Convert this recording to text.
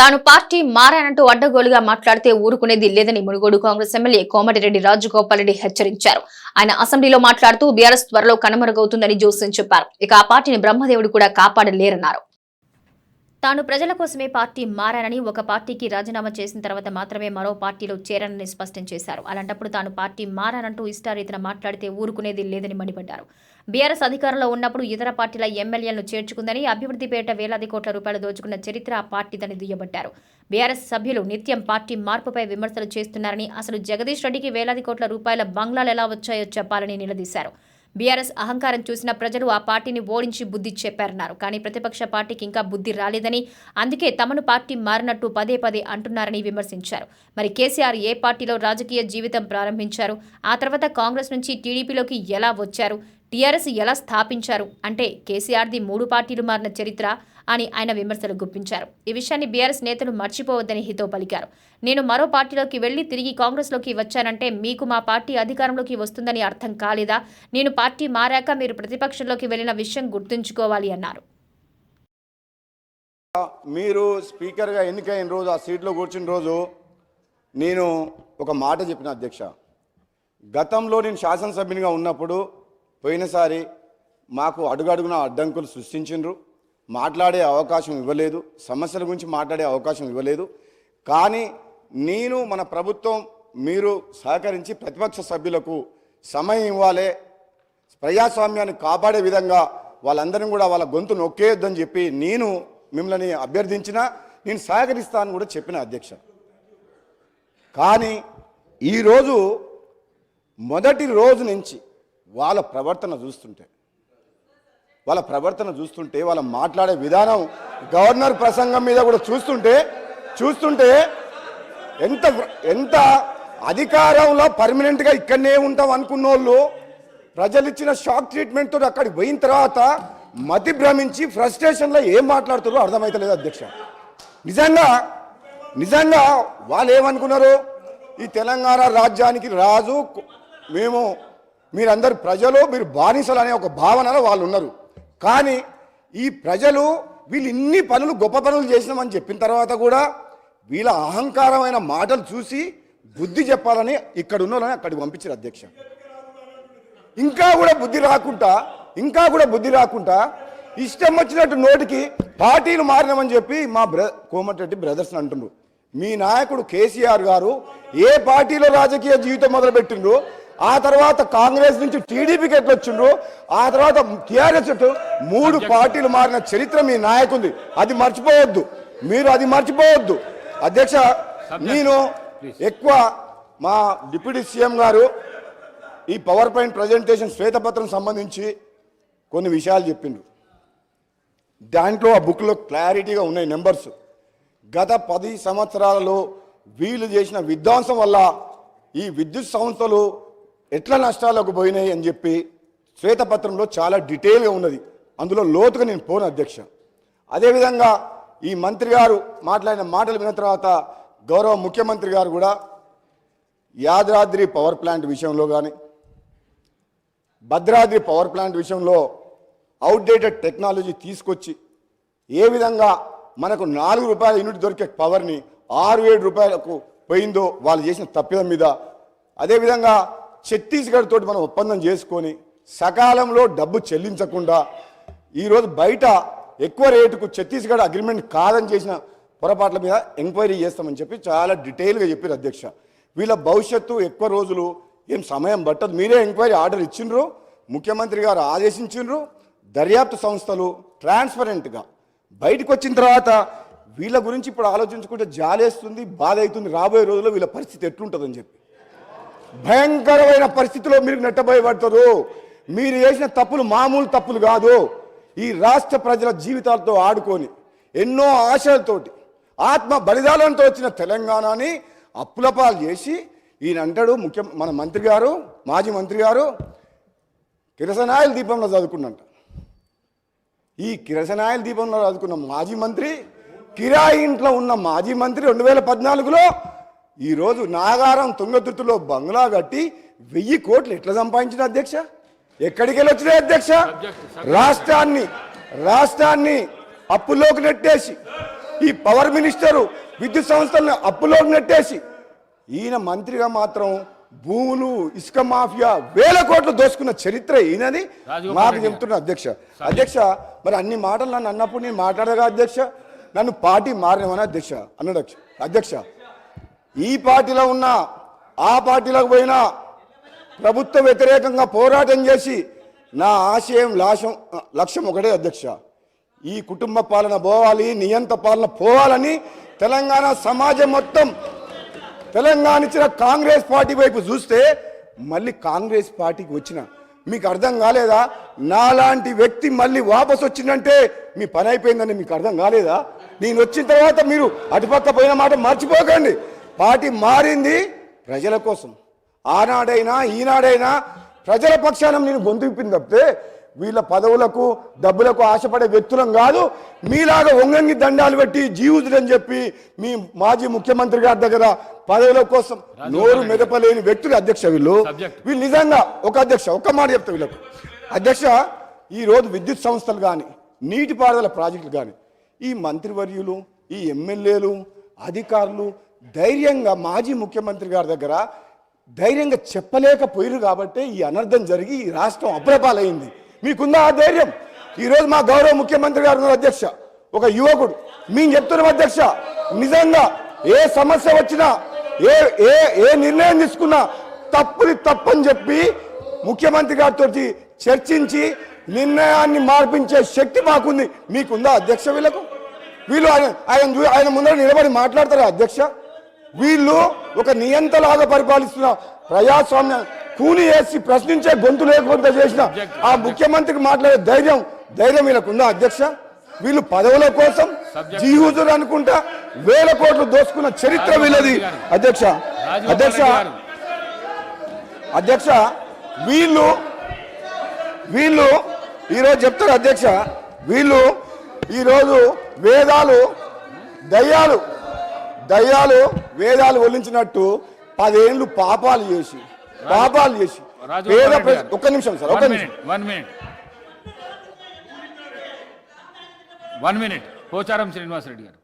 తాను పార్టీ మారానంటూ అడ్డగోలుగా మాట్లాడితే ఊరుకునేది లేదని మునుగోడు కాంగ్రెస్ ఎమ్మెల్యే కోమటిరెడ్డి రాజగోపాల్ రెడ్డి హెచ్చరించారు. ఆయన అసెంబ్లీలో మాట్లాడుతూ బీఆర్ఎస్ త్వరలో కనుమరుగవుతుందని జోస్యం చెప్పారు. ఇక ఆ పార్టీని బ్రహ్మదేవుడు కూడా కాపాడలేరన్నారు. తాను ప్రజల కోసమే పార్టీ మారానని ఒక పార్టీకి రాజీనామా చేసిన తర్వాత మాత్రమే మరో పార్టీలో చేరానని స్పష్టం చేశారు. అలాంటప్పుడు తాను పార్టీ మారానంటూ ఇష్టారీతిన మాట్లాడితే ఊరుకునేది లేదని మండిపడ్డారు. బీఆర్ఎస్ అధికారంలో ఉన్నప్పుడు ఇతర పార్టీల ఎమ్మెల్యేలను చేర్చుకుందని అభివృద్ధి పేట వేలాది కోట్ల రూపాయలు దోచుకున్న చరిత్ర ఆ పార్టీదని దుయ్యబట్టారు. బీఆర్ఎస్ సభ్యులు నిత్యం పార్టీ మార్పుపై విమర్శలు చేస్తున్నారని అసలు జగదీష్ రెడ్డికి వేలాది కోట్ల రూపాయల బంగ్లాలు ఎలా వచ్చాయో చెప్పాలని నిలదీశారు. బీఆర్ఎస్ అహంకారం చూసిన ప్రజలు ఆ పార్టీని ఓడించి బుద్ధి చెప్పారన్నారు. కానీ ప్రతిపక్ష పార్టీకి ఇంకా బుద్ధి రాలేదని అందుకే తమను పార్టీ మారినట్టు పదే పదే అంటున్నారని విమర్శించారు. మరి కేసీఆర్ ఏ పార్టీలో రాజకీయ జీవితం ప్రారంభించారు? ఆ తర్వాత కాంగ్రెస్ నుంచి టీడీపీలోకి ఎలా వచ్చారు? టీఆర్ఎస్ ఎలా స్థాపించారు? అంటే కేసీఆర్ది మూడు పార్టీలు మారిన చరిత్ర అని ఆయన విమర్శలు గుప్పించారు. ఈ విషయాన్ని బీఆర్ఎస్ నేతలు మర్చిపోవద్దని హితో పలికారు. నేను మరో పార్టీలోకి వెళ్ళి తిరిగి కాంగ్రెస్లోకి వచ్చానంటే మీకు మా పార్టీ అధికారంలోకి వస్తుందని అర్థం కాలేదా? నేను పార్టీ మారాక మీరు ప్రతిపక్షంలోకి వెళ్ళిన విషయం గుర్తుంచుకోవాలి అన్నారు. మీరు స్పీకర్గా ఎన్నికైన రోజు ఆ సీట్లో కూర్చున్న రోజు నేను ఒక మాట చెప్పిన అధ్యక్ష. గతంలో నేను శాసనసభ్యునిగా ఉన్నప్పుడు పోయినసారి మాకు అడుగడుగున అడ్డంకులు సృష్టించిండ్రు. మాట్లాడే అవకాశం ఇవ్వలేదు. సమస్యల గురించి మాట్లాడే అవకాశం ఇవ్వలేదు. కానీ నేను మన ప్రభుత్వం మీరు సహకరించి ప్రతిపక్ష సభ్యులకు సమయం ఇవ్వాలి ప్రజాస్వామ్యాన్ని కాపాడే విధంగా వాళ్ళందరినీ కూడా వాళ్ళ గొంతు నొక్కేయొద్దని చెప్పి నేను మిమ్మల్ని అభ్యర్థించిన నేను సహకరిస్తాను కూడా చెప్పిన అధ్యక్ష. కానీ ఈరోజు మొదటి రోజు నుంచి వాళ్ళ ప్రవర్తన చూస్తుంటే. వాళ్ళ ప్రవర్తన చూస్తుంటే వాళ్ళ మాట్లాడే విధానం గవర్నర్ ప్రసంగం మీద కూడా చూస్తుంటే చూస్తుంటే ఎంత ఎంత అధికారంలో పర్మనెంట్గా ఇక్కడనే ఉంటాం అనుకున్న వాళ్ళు ప్రజలు ఇచ్చిన షాక్ ట్రీట్మెంట్తో అక్కడికి పోయిన తర్వాత మతి భ్రమించి ఫ్రస్ట్రేషన్లో ఏం మాట్లాడుతారో అర్థమవుతలేదు అధ్యక్ష. నిజంగా నిజంగా వాళ్ళు ఏమనుకున్నారు ఈ తెలంగాణ రాజ్యానికి రాజు మేము మీరందరు ప్రజలు మీరు బానిసలు అనే ఒక భావనలో వాళ్ళు ఉన్నారు. కానీ ఈ ప్రజలు వీళ్ళు ఇన్ని పనులు గొప్ప పనులు చేసినామని చెప్పిన తర్వాత కూడా వీళ్ళ అహంకారమైన మాటలు చూసి బుద్ధి చెప్పాలని ఇక్కడ ఉన్నారని అక్కడికి పంపించారు అధ్యక్ష. ఇంకా కూడా బుద్ధి రాకుండా ఇంకా కూడా బుద్ధి రాకుండా ఇష్టం వచ్చినట్టు నోటికి పార్టీలు మారినామని చెప్పి మా బ్ర కోమటిరెడ్డి బ్రదర్స్ అంటున్నారు మీ నాయకుడు కేసీఆర్ గారు ఏ పార్టీలో రాజకీయ జీవితం మొదలుపెట్టిండ్రు? ఆ తర్వాత కాంగ్రెస్ నుంచి టీడీపీకి ఎట్లా వచ్చిండ్రు. ఆ తర్వాత టీఆర్ఎస్ మూడు పార్టీలు మారిన చరిత్ర మీ నాయకుంది అది మర్చిపోవద్దు. మీరు అది మర్చిపోవద్దు. అధ్యక్ష నేను ఎక్కువ మా డిప్యూటీ సీఎం గారు ఈ పవర్ పాయింట్ ప్రజెంటేషన్ శ్వేతపత్రం సంబంధించి కొన్ని విషయాలు చెప్పిండ్రు. దాంట్లో ఆ బుక్లో క్లారిటీగా ఉన్నాయి నెంబర్స్. గత పది సంవత్సరాలలో వీళ్ళు చేసిన విధ్వంసం వల్ల ఈ విద్యుత్ సంస్థలు ఎట్లా నష్టాలకు పోయినాయి అని చెప్పి శ్వేతపత్రంలో చాలా డీటెయిల్గా ఉన్నది. అందులో లోతుగా నేను పోను అధ్యక్ష. అదేవిధంగా ఈ మంత్రి గారు మాట్లాడిన మాటలు విన్న తర్వాత గౌరవ ముఖ్యమంత్రి గారు కూడా యాదాద్రి పవర్ ప్లాంట్ విషయంలో కానీ భద్రాద్రి పవర్ ప్లాంట్ విషయంలో అవుట్డేటెడ్ టెక్నాలజీ తీసుకొచ్చి ఏ విధంగా మనకు నాలుగు రూపాయల యూనిట్ దొరికే పవర్ని ఆరు ఏడు రూపాయలకు పోయిందో వాళ్ళు చేసిన తప్పిదం మీద అదేవిధంగా ఛత్తీస్గఢ్ తోటి మనం ఒప్పందం చేసుకొని సకాలంలో డబ్బు చెల్లించకుండా ఈరోజు బయట ఎక్కువ రేటుకు ఛత్తీస్గఢ్ అగ్రిమెంట్ కాదని చేసిన పొరపాట్ల మీద ఎంక్వైరీ చేస్తామని చెప్పి చాలా డీటెయిల్గా చెప్పారు అధ్యక్ష. వీళ్ళ భవిష్యత్తు ఎక్కువ రోజులు ఏం సమయం పట్టదు. మీరే ఎంక్వైరీ ఆర్డర్ ఇచ్చిండ్రు ముఖ్యమంత్రి గారు ఆదేశించిండ్రు దర్యాప్తు సంస్థలు ట్రాన్స్పరెంట్గా బయటకు వచ్చిన తర్వాత వీళ్ళ గురించి ఇప్పుడు ఆలోచించుకుంటే జాలేస్తుంది బాధ అవుతుంది రాబోయే రోజుల్లో వీళ్ళ పరిస్థితి ఎట్లుంటుందని చెప్పి. భయంకరమైన పరిస్థితిలో మీరు నెట్టబోయబడతారు. మీరు చేసిన తప్పులు మామూలు తప్పులు కాదు. ఈ రాష్ట్ర ప్రజల జీవితాలతో ఆడుకొని ఎన్నో ఆశలతోటి ఆత్మ బలిదానంతో వచ్చిన తెలంగాణని అప్పులపాలు చేసి ఈయన అంటాడు ముఖ్య మన మంత్రి గారు మాజీ మంత్రి గారు కిరసనాయల దీపంలో చదువుకున్నంట. ఈ కిరసనాయల దీపంలో చదువుకున్న మాజీ మంత్రి కిరాయి ఇంట్లో ఉన్న మాజీ మంత్రి రెండు వేల పద్నాలుగులో ఈరోజు నాగారం తుంగతుర్తిలో బంగ్లా కట్టి వెయ్యి కోట్లు ఎట్లా సంపాదించిన అధ్యక్ష? ఎక్కడికి వెళ్ళి వచ్చినాయి అధ్యక్ష? రాష్ట్రాన్ని రాష్ట్రాన్ని అప్పుల్లోకి నెట్టేసి ఈ పవర్ మినిస్టరు విద్యుత్ సంస్థలను అప్పులో నెట్టేసి ఈయన మంత్రిగా మాత్రం భూములు ఇసుక మాఫియా వేల కోట్లు దోసుకున్న చరిత్ర ఈయనది. మాకు రెడ్డి చెప్తున్నా అధ్యక్ష. అధ్యక్ష మరి అన్ని మాటలు నన్ను అన్నప్పుడు నేను మాట్లాడగా అధ్యక్ష? నన్ను పార్టీ మారినమని అధ్యక్ష అన్నాడు అధ్యక్ష. ఈ పార్టీలో ఉన్నా ఆ పార్టీలోకి పోయినా ప్రభుత్వ వ్యతిరేకంగా పోరాటం చేసి నా ఆశయం లాశం లక్ష్యం ఒకటే అధ్యక్ష. ఈ కుటుంబ పాలన పోవాలి నియంత పాలన పోవాలని తెలంగాణ సమాజం మొత్తం తెలంగాణ ఇచ్చిన కాంగ్రెస్ పార్టీ వైపు చూస్తే మళ్ళీ కాంగ్రెస్ పార్టీకి వచ్చిన. మీకు అర్థం కాలేదా? నాలాంటి వ్యక్తి మళ్ళీ వాపసు వచ్చిందంటే మీ పని అయిపోయిందని మీకు అర్థం కాలేదా? నేను వచ్చిన తర్వాత మీరు అటుపక్క పోయిన మాట మర్చిపోకండి. పార్టీ మారింది ప్రజల కోసం. ఆనాడైనా ఈనాడైనా ప్రజల పక్షాన నేను గొంతు విప్పింది తప్పితే వీళ్ళ పదవులకు డబ్బులకు ఆశపడే వ్యక్తులం కాదు మీలాగా వంగంగి దండాలు పెట్టి జీవితుడని చెప్పి మీ మాజీ ముఖ్యమంత్రి గారి దగ్గర పదవుల కోసం నోరు మెదపలేని వ్యక్తులు అధ్యక్ష వీళ్ళు. వీళ్ళు నిజంగా ఒక అధ్యక్ష ఒక్క మాట చెప్తా వీళ్ళకు. అధ్యక్ష ఈ రోజు విద్యుత్ సంస్థలు కానీ నీటిపారుదల ప్రాజెక్టులు కానీ ఈ మంత్రివర్యులు ఈ ఎమ్మెల్యేలు అధికారులు ధైర్యంగా మాజీ ముఖ్యమంత్రి గారి దగ్గర ధైర్యంగా చెప్పలేకపోయారు కాబట్టి ఈ అనర్థం జరిగి ఈ రాష్ట్రం అప్రపాలైంది మీకుందా ఆ ధైర్యం? ఈరోజు మా గౌరవ ముఖ్యమంత్రి గారు అధ్యక్ష. ఒక యువకుడు. మేము చెప్తున్నాం అధ్యక్ష. నిజంగా ఏ సమస్య వచ్చినా ఏ ఏ ఏ నిర్ణయం తీసుకున్నా తప్పుని తప్పని చెప్పి ముఖ్యమంత్రి గారితో చర్చించి నిర్ణయాన్ని మార్పించే శక్తి మాకుంది. మీకుందా అధ్యక్ష వీళ్ళకు? వీళ్ళు ఆయన ఆయన ఆయన ముందర నిలబడి మాట్లాడతారా అధ్యక్ష? వీళ్ళు ఒక నియంతలాగా పరిపాలిస్తున్న ప్రజాస్వామ్య కూని వేసి ప్రశ్నించే గొంతు లేకుండా చేసిన ఆ ముఖ్యమంత్రికి మాట్లాడే ధైర్యం ధైర్యం వీళ్ళకు ఉందా అధ్యక్ష వీళ్ళు పదవుల కోసం. జీహుజురు అనుకుంటా వేల కోట్లు దోసుకున్న చరిత్ర వీళ్ళది అధ్యక్ష అధ్యక్ష. అధ్యక్ష వీళ్ళు వీళ్ళు ఈరోజు చెప్తారు అధ్యక్ష వీళ్ళు ఈరోజు వేదాలు దయ్యాలు దయ్యాలు వేదాలు ఒలించినట్టు పదేళ్ళు పాపాలు చేసి పాపాలు చేసి. పేద. ఒక్క నిమిషం సార్ ఒక్క వన్ నిమిషం. Minute one minute one minute Pocharam Srinivasa Reddy గారు.